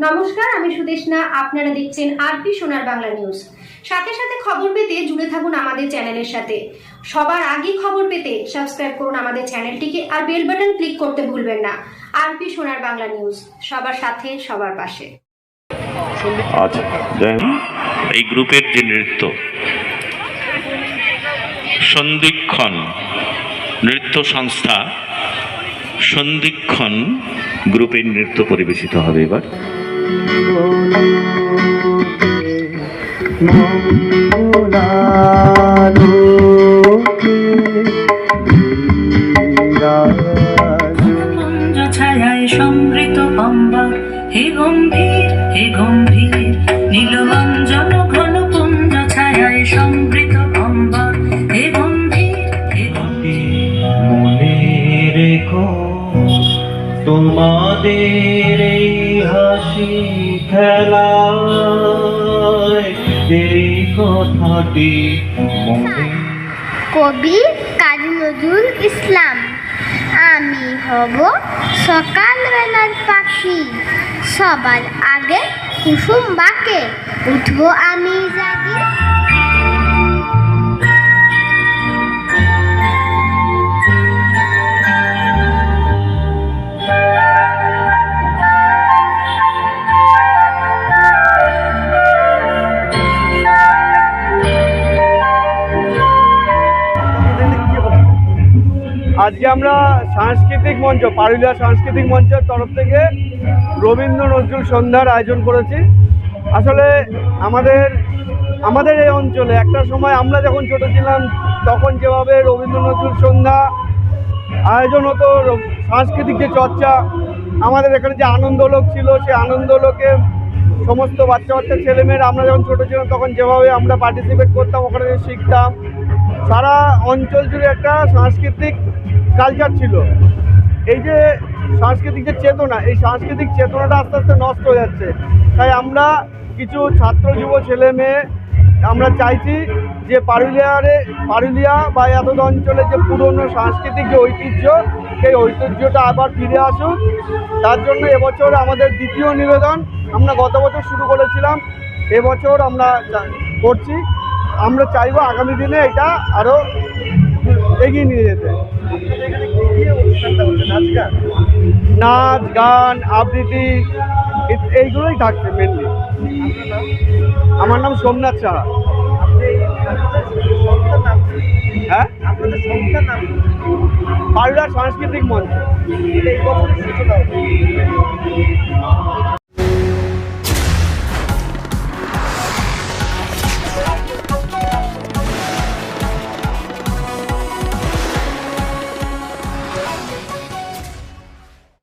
নমস্কার আমি সুদেশনা। আপনারা দেখছেন আরপি সোনার বাংলা নিউজ। সাথে সাথে খবর পেতে জুড়ে থাকুন আমাদের চ্যানেলের সাথে। সবার আগে খবর পেতে সাবস্ক্রাইব করুন আমাদের চ্যানেলটিকে আর বেল বাটন ক্লিক করতে ভুলবেন না। আরপি সোনার বাংলা নিউজ সবার সাথে সবার পাশে। আচ্ছা এই গ্রুপের যে নৃত্য সন্ধিক্ষণ নৃত্য সংস্থা সন্ধিক্ষণ গ্রুপের নৃত্য পরিবেশিত হবে এবার। ছায়ায় সমৃত অম্বর হে গম্ভীর হে গম্ভীর নীলবঞ্জন তোমাদের হাসি খেলায় এই কথাটি কবি কাজী নজরুল ইসলাম, আমি হব সকালবেলার পাখি। সবার আগে কুসুম বাকে উঠবো আমি জাগি। আজকে আমরা সাংস্কৃতিক মঞ্চ, পারুলিয়া সাংস্কৃতিক মঞ্চের তরফ থেকে রবীন্দ্র নজরুল সন্ধ্যার আয়োজন করেছি। আসলে আমাদের আমাদের এই অঞ্চলে একটা সময় আমরা যখন ছোট ছিলাম, তখন যেভাবে রবীন্দ্র নজরুল সন্ধ্যা আয়োজন হতো সাংস্কৃতিক যে চর্চা, আমাদের এখানে যে আনন্দলোক ছিল, সেই আনন্দলোকে সমস্ত বাচ্চা বাচ্চা ছেলেমেয়েরা, আমরা যখন ছোটো ছিলাম, তখন যেভাবে আমরা পার্টিসিপেট করতাম, ওখানে শিখতাম, সারা অঞ্চল জুড়ে একটা সাংস্কৃতিক কালচার ছিল। এই যে সাংস্কৃতিক যে চেতনা, এই সাংস্কৃতিক চেতনাটা আস্তে আস্তে নষ্ট হয়ে যাচ্ছে। তাই আমরা কিছু ছাত্র, যুব, ছেলে, মেয়ে, আমরা চাইছি যে পারুলিয়ারে, পারুলিয়া বা এতদ অঞ্চলে যে পুরনো সাংস্কৃতিক যে ঐতিহ্য, সেই ঐতিহ্যটা আবার ফিরে আসুক। তার জন্য এবছর আমাদের দ্বিতীয় নিবেদন, আমরা গত বছর শুরু করেছিলাম, এবছর আমরা করছি। আমরা চাইব আগামী দিনে এটা আরও এগিয়ে নিয়ে যেতে। নাচ, গান, আবৃত্তি এইগুলোই থাকছে মেনলি আমার নাম সোমনাথ সাহা। হ্যাঁ? সাংস্কৃতিক মঞ্চ।